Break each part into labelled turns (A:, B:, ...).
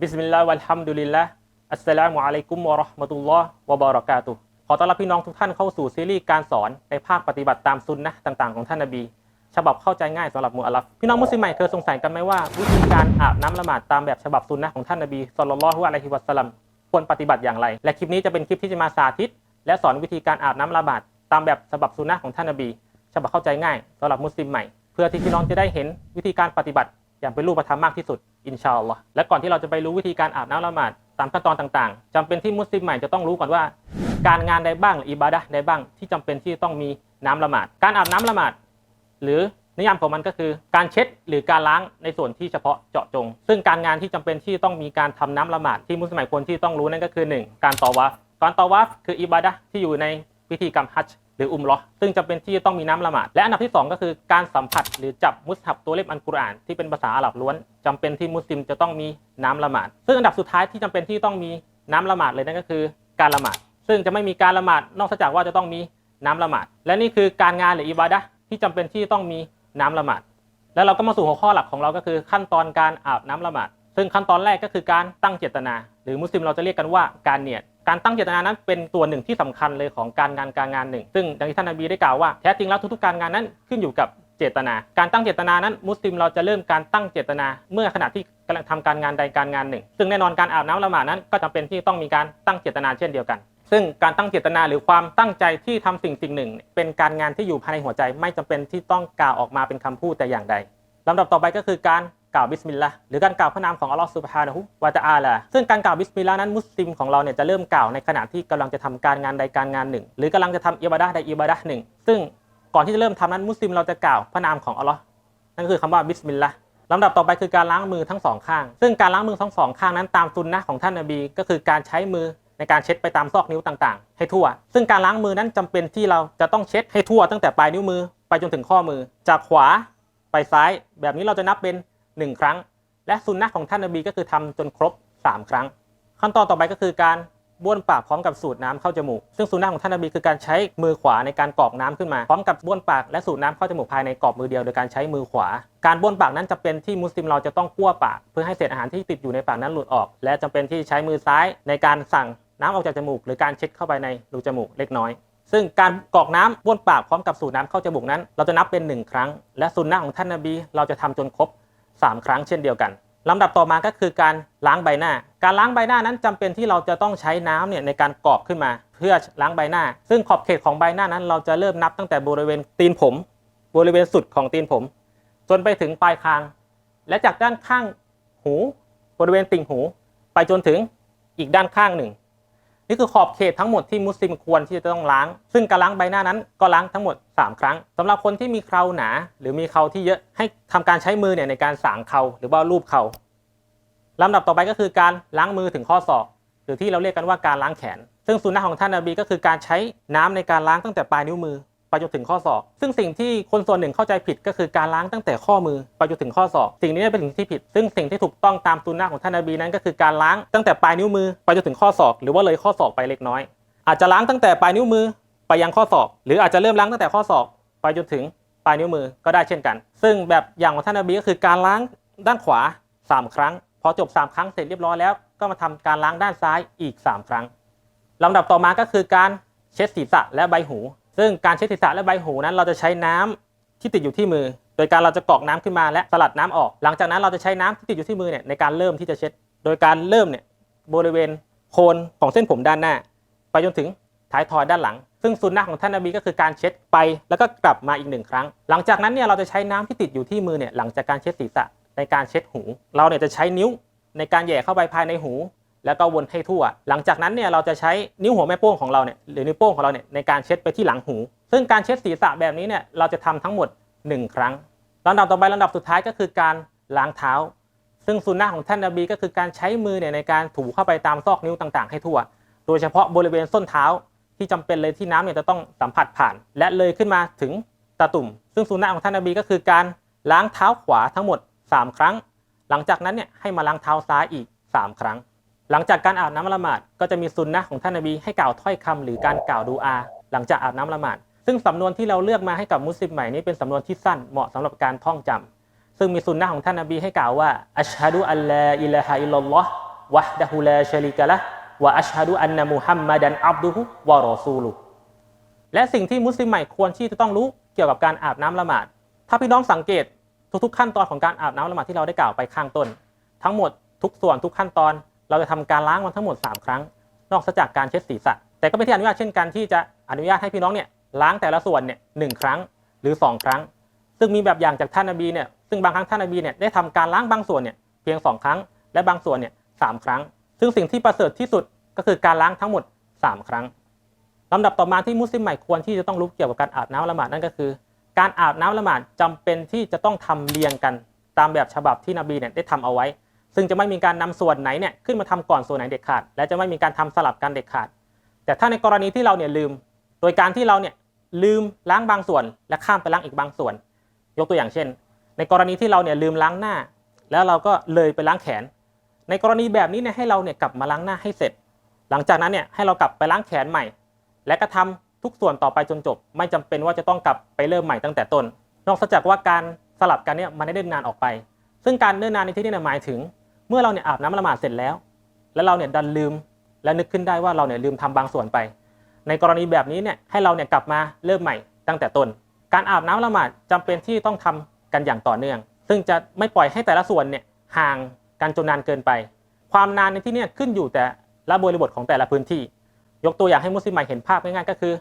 A: บิสมิลลาห์วัลฮัมดุลิลละอัสสลามุอะลัยกุมวะราะห์มะตุลลอฮ์วะบารอกาตุขอต้อนรับพี่น้องทุกท่านเข้าสู่ซีรีส์การสอนในภาคปฏิบัติตามซุนนะต่างๆของท่านนบี ฉบับเข้าใจง่ายสำหรับมุอัลลัฟพี่น้องมุสลิมใหม่เคยสงสัยกันไหมว่า วิธีการอาบน้ำละหมาดตามแบบฉบับซุนนะของท่านนบีศ็อลลัลลอฮุอะลัยฮิวะซัลลัมควรปฏิบัติอย่างไร และคลิปนี้จะเป็นคลิปที่จะมาสาธิต และสอนวิธีการอาบน้ำละหมาดตามแบบฉบับซุนนะของท่านนบี ฉบับเข้าใจง่ายสำหรับมุสลิมใหม่ เพื่อที่พี่น้องจะได้เห็นวิธีการปฏิบัติอย่างเป็นรูปธรรมมากที่สุด อินชาอัลลอฮ์และก่อนที่เราจะไปรู้วิธีการอาบน้ำละหมาดตามขั้นตอนต่างๆจำเป็นที่มุสลิมใหม่จะต้องรู้ก่อนว่า การงานใดบ้างหรืออิบาดะใดบ้างที่จำเป็นที่ต้องมีน้ำละหมาด การอาบน้ำละหมาด หรือนิยามของมันก็คือการเช็ดหรือการล้างในส่วนที่เฉพาะเจาะจง ซึ่งการงานที่จำเป็นที่ต้องมีการทำน้ำละหมาดที่มุสลิมใหม่ควรที่ต้องรู้นั่นก็คือ 1. การตอวาฟการตอวาฟคืออิบาดะที่อยู่ในพิธีกรรมฮัจญ์ รืออุมเราะห์ซึ่งจำเป็นที่จะต้องมีน้ำละหมาดและอันดับที่ 2 ก็คือการสัมผัสหรือจับมุสฮับตัวเล่มอัลกุรอานที่เป็นภาษาอาหรับล้วนจำเป็นที่มุสลิมจะต้องมีน้ำละหมาด ซึ่งอันดับสุดท้ายที่จำเป็นที่ต้องมีน้ำละหมาดเลยนั่นก็คือการละหมาด ซึ่งจะไม่มีการละหมาดนอกจากว่าจะต้องมีน้ำละหมาด และนี่คือการงานหรืออิบาดะที่จำเป็นที่ต้องมีน้ำละหมาด แล้วเราก็มาสู่หัวข้อหลักของเราก็คือขั้นตอนการอาบน้ำละหมาด ซึ่งขั้นตอนแรกก็คือการตั้งเจตนา หรือมุสลิมเราจะเรียกกันว่าการเนียด การตั้งเจตนานั้นเป็นตัวหนึ่งที่สำคัญเลยของการงานการงานหนึ่ง ซึ่งดังที่ท่านนบีได้กล่าวว่าแท้จริงแล้วทุกๆการงานนั้นขึ้นอยู่กับเจตนา การตั้งเจตนานั้น มุสลิมเราจะเริ่มการตั้งเจตนา เมื่อขณะที่กำลังทำการงานใดการงานหนึ่ง ซึ่งแน่นอนการอาบน้ำละหมาดนั้นก็จำเป็นที่ต้องมีการตั้งเจตนาเช่นเดียวกัน ซึ่งการตั้งเจตนาหรือความตั้งใจที่ทำสิ่งสิ่งหนึ่ง เป็นการงานที่อยู่ภายในหัวใจไม่จำเป็นที่ต้องกล่าวออกมาเป็นคำพูดแต่อย่างใดลำดับต่อไปก็คือการ กล่าวบิสมิลลาห์หรือการกล่าวพระนามของอัลลอฮฺสุบฮานะฮุวาตะอาลาซึ่งการกล่าวบิสมิลลาห์นั้นมุสลิมของเราเนี่ยจะเริ่มกล่าวในขณะที่กำลังจะทำการงานใดการงานหนึ่ง หรือกำลังจะทำอิบาดะห์ใดอิบาดะห์หนึ่ง ซึ่งก่อนที่จะเริ่มทำนั้นมุสลิมเราจะกล่าวพระนามของอัลลอฮ์นั่นก็คือคำว่าบิสมิลลาห์ลำดับต่อไปคือการล้างมือทั้งสองข้าง ซึ่งการล้างมือทั้งสองข้างนั้นตามซุนนะของท่านนบี ก็คือการใช้มือในการเช็ดไปตามซอกนิ้วต่างๆ ให้ทั่ว ซึ่งการล้างมือนั้นจำเป็นที่เราจะต้องเช็ดให้ทั่วตั้งแต่ปลายนิ้วมือไปจนถึงข้อมือ จากขวาไปซ้าย แบบนี้เราจะนับเป็น 1 ครั้ง และซุนนะของท่านนบีก็คือทำจนครบ 3 ครั้ง ขั้นตอนต่อไปก็คือการบ้วนปากพร้อมกับสูดน้ำเข้าจมูก ซึ่งซุนนะของท่านนบีคือการใช้มือขวาในการกรอกน้ำขึ้นมา พร้อมกับบ้วนปากและสูดน้ำเข้าจมูกภายในกรอบมือเดียวโดยการใช้มือขวา การบ้วนปากนั้นจะเป็นที่มุสลิมเราจะต้องกั้วปาก เพื่อให้เศษอาหารที่ติดอยู่ในปากนั้นหลุดออก และจำเป็นที่ใช้มือซ้ายในการสั่งน้ำออกจากจมูก หรือการเช็ดเข้าไปในรูจมูกเล็กน้อย ซึ่งการกรอกน้ำบ้วนปากพร้อมกับสูดน้ำเข้าจมูกนั้น เราจะนับเป็น 1 ครั้ง และซุนนะของท่านนบีเราจะทำจนครบ 3 ครั้งเช่นเดียวกันลำดับต่อมาก็คือการล้างใบหน้า การล้างใบหน้านั้นจำเป็นที่เราจะต้องใช้น้ำเนี่ยในการกรอกขึ้นมา เพื่อล้างใบหน้า ซึ่งขอบเขตของใบหน้านั้น เราจะเริ่มนับตั้งแต่บริเวณตีนผม บริเวณสุดของตีนผม จนไปถึงปลายคาง และจากด้านข้างหู บริเวณติ่งหู ไปจนถึงอีกด้านข้างหนึ่ง นี่คือขอบเขตทั้งหมดที่มุสลิมควรที่จะต้องล้าง ซึ่งการล้างใบหน้านั้นก็ล้างทั้งหมด 3 ครั้งสำหรับคนที่มีเคราหนา หรือมีเคราที่เยอะให้ทำการใช้มือเนี่ยในการสางเคราหรือว่ารูปเคราลำดับต่อไปก็คือการล้างมือถึงข้อศอก หรือที่เราเรียกกันว่าการล้างแขน ซึ่งสุนนะของท่านนบีก็คือการใช้น้ำในการล้างตั้งแต่ปลายนิ้วมือ ไปจนถึงข้อศอก ซึ่งสิ่งที่คนส่วนหนึ่งเข้าใจผิดก็คือการล้างตั้งแต่ข้อมือไปจนถึงข้อศอก สิ่งนี้เป็นสิ่งที่ผิด ซึ่งสิ่งที่ถูกต้องตามสุนนะของท่านนบีนั้นก็คือการล้างตั้งแต่ปลายนิ้วมือไปจนถึงข้อศอกหรือว่าเลยข้อศอกไปเล็กน้อย อาจจะล้างตั้งแต่ปลายนิ้วมือไปยังข้อศอก หรืออาจจะเริ่มล้างตั้งแต่ข้อศอก ไปจนถึงปลายนิ้วมือก็ได้เช่นกัน ซึ่งแบบอย่างของท่านนบีก็คือการล้างด้านขวา 3 ครั้ง พอจบ 3 ครั้งเสร็จเรียบร้อยแล้วก็มาทำการล้างด้านซ้ายอีก 3 ครั้งลำดับต่อมาก็คือการเช็ดศีรษะและใบหู ซึ่งการเช็ดศีรษะและใบหูนั้นเราจะใช้น้ำที่ติดอยู่ที่มือ โดยการเราจะกรอกน้ำขึ้นมาและสลัดน้ำออก หลังจากนั้นเราจะใช้น้ำที่ติดอยู่ที่มือเนี่ยในการเริ่มที่จะเช็ด โดยการเริ่มเนี่ยบริเวณโคนของเส้นผมด้านหน้า ไปจนถึงท้ายทอยด้านหลัง ซึ่งซุนนะของท่านนบีก็คือการเช็ดไปแล้วก็กลับมาอีกหนึ่งครั้ง หลังจากนั้นเนี่ยเราจะใช้น้ำที่ติดอยู่ที่มือเนี่ยหลังจากการเช็ดศีรษะในการเช็ดหู เราเนี่ยจะใช้นิ้วในการแย่เข้าไปภายในหู แล้วก็วนให้ทั่ว หลังจากนั้นเนี่ยเราจะใช้นิ้วหัวแม่โป้งของเราเนี่ยหรือนิ้วโป้งของเราเนี่ยในการเช็ดไปที่หลังหู ซึ่งการเช็ดศีรษะแบบนี้เนี่ยเราจะทำทั้งหมด 1 ครั้งลำดับต่อไปลำดับสุดท้ายก็คือการล้างเท้า ซึ่งซุนนะของท่านนบีก็คือการใช้มือเนี่ยในการถูเข้าไปตามซอกนิ้วต่างๆ ให้ทั่ว โดยเฉพาะบริเวณส้นเท้าที่จำเป็นเลยที่น้ำเนี่ยจะต้องสัมผัสผ่าน และเลยขึ้นมาถึงตาตุ่ม ซึ่งสุนนะของท่านนบีก็คือการล้างเท้าขวาทั้งหมด 3 ครั้ง หลังจากนั้นเนี่ยให้มาล้างเท้าซ้ายอีก 3 ครั้ง หลังจากการอาบน้ำละหมาดก็จะมีสุนนะของท่านนบีให้กล่าวถ้อยคำหรือการกล่าวดูอา หลังจากอาบน้ำละหมาด ซึ่งสำนวนที่เราเลือกมาให้กับมุสลิมใหม่นี้เป็นสำนวนที่สั้นเหมาะสำหรับการท่องจำซึ่งมีสุนนะของท่านนบีให้กล่าวว่าอัชฮะดุอัลลอฮ์อิลลาฮะอิลลัลลอฮ์วะดะฮุลาชลิกะละวะอัชฮะดุอันนะมุฮัมมัดันอับดุฮุวะรอซูลุและสิ่งที่มุสลิมใหม่ควรที่จะต้องรู้เกี่ยวกับการอาบน้ำละหมาด ถ้าพี่น้องสังเกตทุกๆขั้นตอนของการอาบน้ำละหมาดที่เราได้กล่าวไปข้างต้น ทั้งหมดทุกส่วนทุกขั้นตอน เราจะทำการล้างมันทั้งหมด 3 ครั้ง นอกจากการเช็ดศีรษะ แต่ก็ไม่ที่อนุญาตเช่นกันที่จะอนุญาตให้พี่น้องเนี่ยล้างแต่ละส่วนเนี่ยหนึ่งครั้งหรือ 2 ครั้ง ซึ่งมีแบบอย่างจากท่านนบีเนี่ยซึ่งบางครั้งท่านนบีเนี่ยได้ทำการล้างบางส่วนเนี่ยเพียง 2 ครั้ง และบางส่วนเนี่ยสามครั้ง ซึ่งสิ่งที่ประเสริฐที่สุดก็คือการล้างทั้งหมด 3 ครั้งลำดับต่อมาที่มุสลิมใหม่ควรที่จะต้องรู้เกี่ยวกับการอาบน้ำละหมาดนั่นก็คือ การอาบน้ำละหมาดจำเป็นที่จะต้องทำเรียงกันตามแบบฉบับที่นบีเนี่ยได้ทำเอาไว้ ซึ่งจะไม่มีการนำส่วนไหนเนี่ยขึ้นมาทำก่อนส่วนไหนเด็ดขาด และจะไม่มีการทำสลับกันเด็ดขาด แต่ถ้าในกรณีที่เราเนี่ยลืม โดยการที่เราเนี่ยลืมล้างบางส่วน และข้ามไปล้างอีกบางส่วน ยกตัวอย่างเช่น ในกรณีที่เราเนี่ยลืมล้างหน้า แล้วเราก็เลยไปล้างแขน ในกรณีแบบนี้เนี่ยให้เราเนี่ยกลับมาล้างหน้าให้เสร็จ หลังจากนั้นเนี่ยให้เรากลับไปล้างแขนใหม่ และก็ทำทุกส่วนต่อไปจนจบ ไม่จำเป็นว่าจะต้องกลับไปเริ่มใหม่ตั้งแต่ต้น นอกจากว่าการสลับกันเนี่ยมันได้เดินนานออกไป ซึ่งการเดินนานในที่นี้หมายถึง เมื่อเราเนี่ยอาบน้ำละหมาดเสร็จแล้ว แล้วเราเนี่ยดันลืมและนึกขึ้นได้ว่าเราเนี่ยลืมทำบางส่วนไป ในกรณีแบบนี้เนี่ยให้เราเนี่ยกลับมาเริ่มใหม่ตั้งแต่ต้น การอาบน้ำละหมาดจำเป็นที่ต้องทำกันอย่างต่อเนื่อง ซึ่งจะไม่ปล่อยให้แต่ละส่วนเนี่ยห่างกันจนนานเกินไป ความนานในที่นี้ขึ้นอยู่แต่ละบริบทของแต่ละพื้นที่ ยกตัวอย่างให้มุสลิมใหม่เห็นภาพง่ายๆก็คือ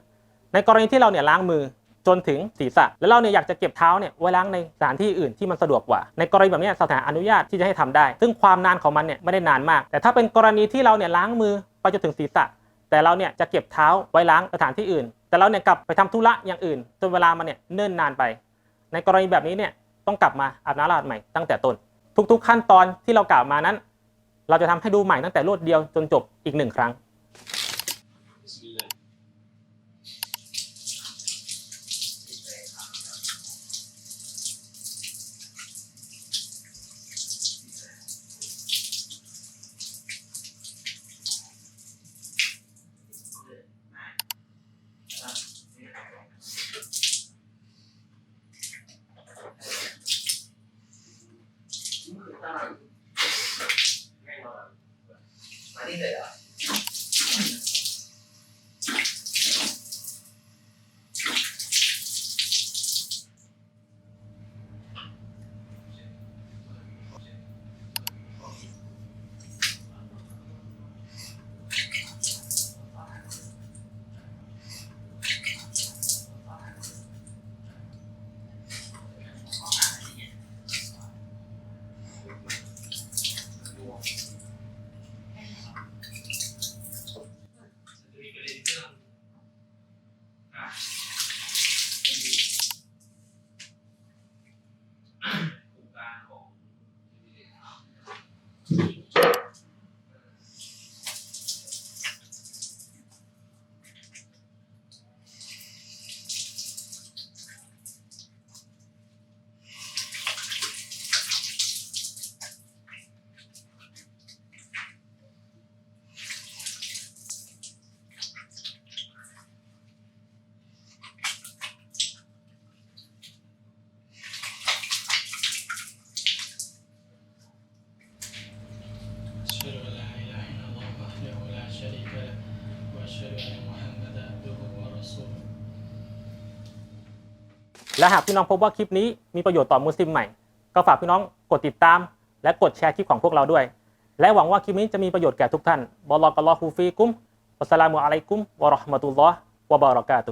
A: ในกรณีที่เราเนี่ยล้างมือ จนถึงศีรษะ แล้วเราเนี่ยอยากจะเก็บเท้าเนี่ยไว้ล้างในสถานที่อื่นที่มันสะดวกกว่า ในกรณีแบบนี้สถานอนุญาตที่จะให้ทำได้ ซึ่งความนานของมันเนี่ยไม่ได้นานมาก แต่ถ้าเป็นกรณีที่เราเนี่ยล้างมือไปจนถึงศีรษะ แต่เราเนี่ยจะเก็บเท้าไว้ล้างสถานที่อื่น แต่เราเนี่ยกลับไปทำธุระอย่างอื่นจนเวลามันเนี่ยเนิ่นนานไป ในกรณีแบบนี้เนี่ยต้องกลับมาอาบน้ำละหมาดใหม่ตั้งแต่ต้น ทุก ๆ ขั้นตอนที่เรากล่าวมานั้น เราจะทำให้ดูใหม่ตั้งแต่รวดเดียวจนจบอีกหนึ่งครั้ง
B: ม
A: และหากพี่น้องพบว่าคลิปนี้มีประโยชน์ต่อมุสลิมใหม่ ก็ฝากพี่น้องกดติดตาม และกดแชร์คลิปของพวกเราด้วย และหวังว่าคลิปนี้จะมีประโยชน์แก่ทุกท่านบอลลอกลลอฮูฟีกุมวัสสลามุอะลัยกุมวะราะห์มะตุลลอฮ์วะบารอกาตุ